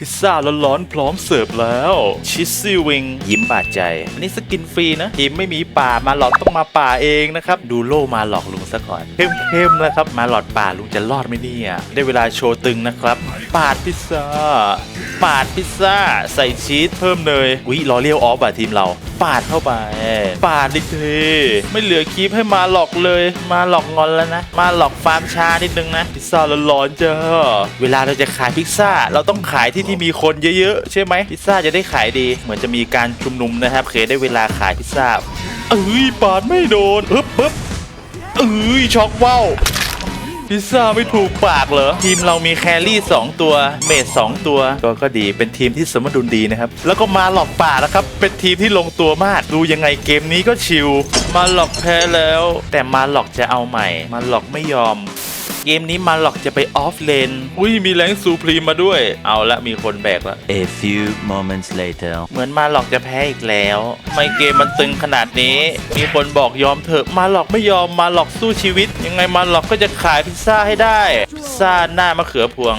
พิซซ่าร้อนๆพร้อมเสิร์ฟแล้วชิสซี่วิงยิ้มบาดใจ อันนี้สกินฟรีนะทีมไม่มีป่ามาหลอดต้องมาป่าเองนะครับ ดูโล่มาหลอกลุงซะก่อนเข้มๆนะครับ มาหลอดป่าลุงจะรอดไหมเนี่ยได้เวลาโชว์ตึงนะครับ ปาดพิซซ่า ปาดพิซซ่า ใส่ชีสเพิ่มเนยวิรอเลี้ยวออฟอะทีมเรา ปาดเข้าไป ปาดดิเทไม่เหลือคลิปให้มาหลอกเลย มาหลอกงอนแล้วนะ มาหลอกฟาร์มชานิดนึงนะ พิซซ่าร้อนๆจ้าเวลาเราจะขายพิซซ่า เราต้องขายที่ที่มีคนเยอะๆ ใช่ไหมพิซซ่าจะได้ขายดี เหมือนจะมีการชุมนุมนะครับเคได้เวลาขายพิซซ่าเอ้ยปาดไม่โดนอึ๊บปึ๊บเอ้ยช็อกว้าว พิซซ่าไม่ถูกปากเหรอ ทีมเรามีแครี่ 2 ตัว เมด2ตัว ก็ก็ดีเป็นทีมที่สมดุลดีนะครับ แล้วก็มาหลอกป่าแล้วครับ เป็นทีมที่ลงตัวมาก ดูยังไงเกมนี้ก็ชิล มาหลอกแพ้แล้ว แต่มาหลอกจะเอาใหม่ มาหลอกไม่ยอม เกมนี้มาหลอกจะไปออฟเลนอุ้ยมีแรงซูพรีมมาด้วย เอาละมีคนแบกละ A few moments later. เหมือนมาหลอกจะแพ้อีกแล้วไม่เกมมันตึงขนาดนี้ มีคนบอกยอมเถอะมาหลอกไม่ยอมมาหลอกสู้ชีวิต ยังไงมาหลอกก็จะขายพิซซ่าให้ได้ พิซซ่าหน้ามะเขือพวง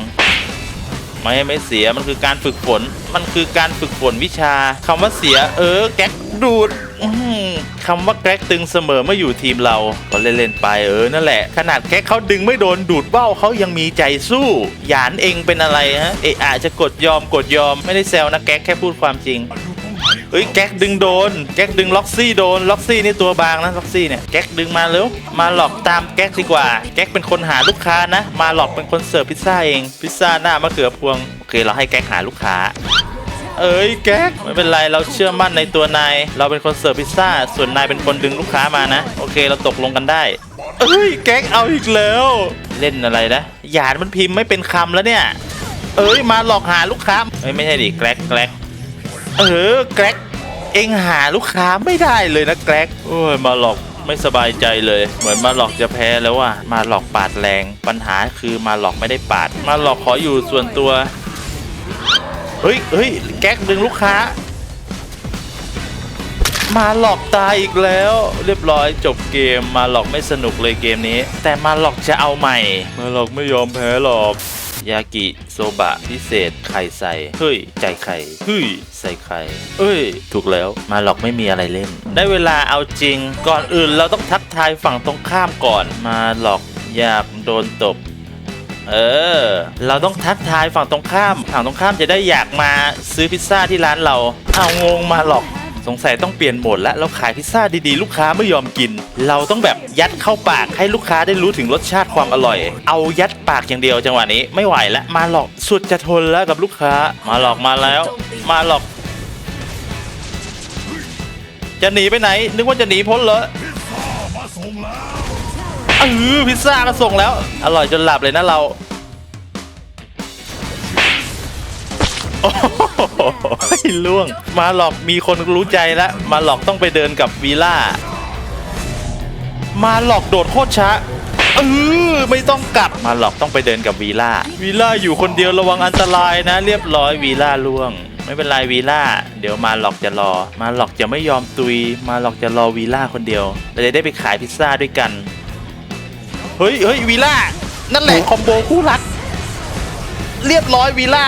ไม่ให้ไม่เสียมันคือการฝึกฝน มันคือการฝึกฝนวิชาคำว่าเสีย เออ แก๊กดูด อื้อหือคำว่าแก๊กตึงเสมอเมื่ออยู่ทีมเราก็เล่นๆไปเออนั่นแหละ ขนาดแก๊กเขาดึงไม่โดนดูดเบ้าเขายังมีใจสู้หยานเองเป็นอะไรฮะเอะอาจจะกดยอมกดยอมไม่ได้แซวนะแก๊กแค่พูดความจริงเฮ้ยแก๊กดึงโดน แก๊กดึงล็อกซี่โดน ล็อกซี่นี่ตัวบางนะล็อกซี่เนี่ย แก๊กดึงมาเร็ว มาหลอกตามแก๊กดีกว่า แก๊กเป็นคนหาลูกค้านะ มาหลอกเป็นคนเสิร์ฟพิซซ่าเอง พิซซ่าหน้ามะเขือพวง โอเค เราให้แก๊กหาลูกค้า เอ้ยแก๊กไม่เป็นไรเราเชื่อมั่นในตัวนายเราเป็นคนเสิร์ฟพิซซ่าส่วนนายเป็นคนดึงลูกค้ามานะ โอเคเราตกลงกันได้ เอ้ยแก๊กเอาอีกแล้ว เล่นอะไรนะหยาดมันพิมพ์ไม่เป็นคำแล้วเนี่ย เอ้ยมาหลอกหาลูกค้าเอ้ยไม่ใช่ดิแกร็กแกร็กเออแกร็กเองหาลูกค้าไม่ได้เลยนะแกร็กโอ้ยมาหลอกไม่สบายใจเลย เหมือนมาหลอกจะแพ้แล้วว่ะมาหลอกปาดแรง ปัญหาคือมาหลอกไม่ได้ปาด มาหลอกขออยู่ส่วนตัว เฮ้ยเฮ้ยแก๊กดึงลูกค้า มาหลอกตายอีกแล้ว เรียบร้อยจบเกมมาหลอกไม่สนุกเลยเกมนี้ แต่มาหลอกจะเอาใหม่ มาหลอกไม่ยอมแพ้หรอกยากิโซบะพิเศษไข่ใส่เฮ้ยใจไข่เฮ้ยใส่ไข่เอ้ย ถูกแล้วมาหลอกไม่มีอะไรเล่น ได้เวลาเอาจริง ก่อนอื่นเราต้องทักทายฝั่งตรงข้ามก่อน มาหลอกอยากโดนตบ เออ เราต้องทักทายฝั่งตรงข้าม ฝั่งตรงข้ามจะได้อยากมาซื้อพิซซ่าที่ร้านเรา เอางงมาหรอก สงสัยต้องเปลี่ยนโหมดแล้วเราขายพิซซ่าดีๆ ลูกค้าไม่ยอมกิน เราต้องแบบยัดเข้าปากให้ลูกค้าได้รู้ถึงรสชาติความอร่อย เอายัดปากอย่างเดียวจังหวะนี้ไม่ไหวแล้วมาหลอกสุดจะทนแล้วกับลูกค้า มาหลอกมาแล้ว มาหลอก จะหนีไปไหน นึกว่าจะหนีพ้นเหรอ ออพิซซ่าก็ส่งแล้ว อร่อยจนหลับเลยนะเราโอ้โหล่วง มาหลอกมีคนรู้ใจแล้ว มาหลอกต้องไปเดินกับวีล่า มาหลอกโดดโคตรช้าเออไม่ต้องกลับมาหลอกต้องไปเดินกับวีล่า วีล่าอยู่คนเดียวระวังอันตรายนะ เรียบร้อยวีล่าล่วง ไม่เป็นไรวีล่า เดี๋ยวมาหลอกจะรอ มาหลอกจะไม่ยอมตุย มาหลอกจะรอวีล่าคนเดียวเราจะได้ไปขายพิซซ่าด้วยกัน เฮ้ยเฮ้ยวีล่า นั่นแหละคอมโบคู่รัก เรียบร้อยวีล่า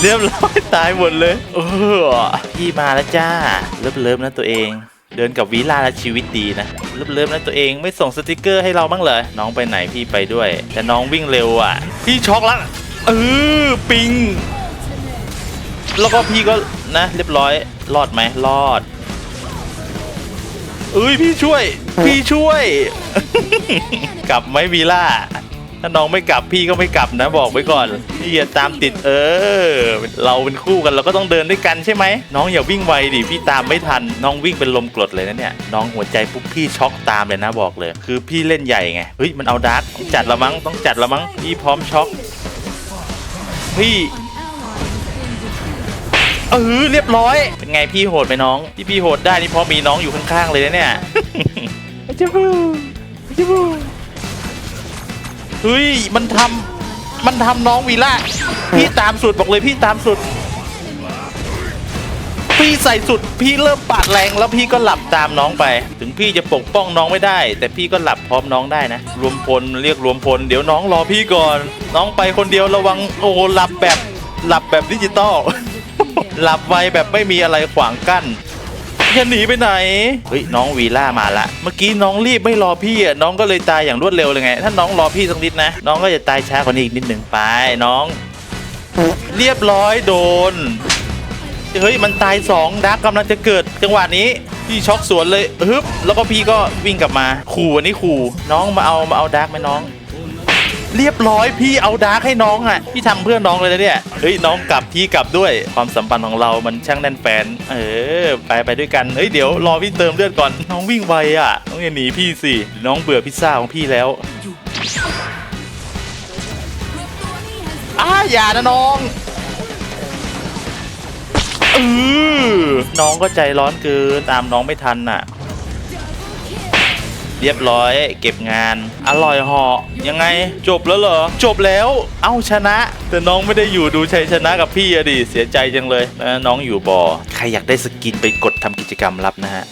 เรียบร้อยตายหมดเลย เออพี่มาแล้วจ้า เลิฟเลิฟนะตัวเอง เดินกับวีล่าแล้วชีวิตดีนะ เลิฟเลิฟนะตัวเองไม่ส่งสติกเกอร์ให้เราบ้างเลย น้องไปไหนพี่ไปด้วย แต่น้องวิ่งเร็วอะ พี่ช็อกแล้วเออปิง แล้วก็พี่ก็นะ เรียบร้อย รอดไหมรอดเอ้ยพี่ช่วย พี่ช่วย กลับไหมวีล่า ถ้าน้องไม่กลับพี่ก็ไม่กลับนะบอกไว้ก่อน พี่จะตามติดเออ เราเป็นคู่กันเราก็ต้องเดินด้วยกันใช่ไหม น้องอย่าวิ่งไวดิพี่ตามไม่ทัน น้องวิ่งเป็นลมกรดเลยนะเนี่ย น้องหัวใจปุ๊บพี่ช็อกตามเลยนะบอกเลย คือพี่เล่นใหญ่ไง เฮ้ยมันเอาดาร์กต้องจัดละมั้งต้องจัดละมั้งพี่พร้อมช็อก พี่เออเรียบร้อย เป็นไงพี่โหดไหมน้อง ที่พี่โหดได้นี่เพราะมีน้องอยู่ข้างๆเลยนะเนี่ย จะบูจะบูเฮ้ย มันทำมันทำน้องวีล่าพี่ตามสุดบอกเลยพี่ตามสุด พี่ใส่สุด พี่เริ่มปาดแรงแล้วพี่ก็หลับตามน้องไป ถึงพี่จะปกป้องน้องไม่ได้ แต่พี่ก็หลับพร้อมน้องได้นะ รวมพลเรียกรวมพล เดี๋ยวน้องรอพี่ก่อน น้องไปคนเดียวระวังโอ้หลับแบบหลับแบบดิจิตอลหลับไวแบบไม่มีอะไรขวางกั้น จะหนีไปไหน เฮ้ยน้องวีล่ามาละ เมื่อกี้น้องรีบไม่รอพี่อะน้องก็เลยตายอย่างรวดเร็วเลยไง ถ้าน้องรอพี่สักนิดนะ น้องก็จะตายช้ากว่านี้อีกนิดหนึ่งไปน้อง เรียบร้อยโดน เฮ้ยมันตายสองดักกำลังจะเกิด จังหวะนี้พี่ช็อกสวนเลยฮึบแล้วก็พี่ก็วิ่งกลับมาขู่อันนี้ขู่น้องมาเอามาเอาดักไหมน้อง เรียบร้อยพี่เอาดาร์กให้น้องอะพี่ทำเพื่อน้องเลยนะเนี่ยเฮ้ยน้องกลับพี่กลับด้วยความสัมพันธ์ของเรามันช่างแน่นแฟน เออ ไปไปด้วยกันเฮ้ยเดี๋ยวรอพี่เติมเลือดก่อนน้องวิ่งไวอะน้องอย่าหนีพี่สิน้องเบื่อพิซซ่าของพี่แล้วอ้าอย่านะน้องเออน้องก็ใจร้อนเกินตามน้องไม่ทันน่ะ เรียบร้อยเก็บงาน อร่อยเหาะยังไงจบแล้วเหรอ จบแล้ว เอ้าชนะ แต่น้องไม่ได้อยู่ดูชัยชนะกับพี่อะดิเสียใจจังเลยนะน้องอยู่บอใครอยากได้สกินไปกดทำกิจกรรมรับนะฮะ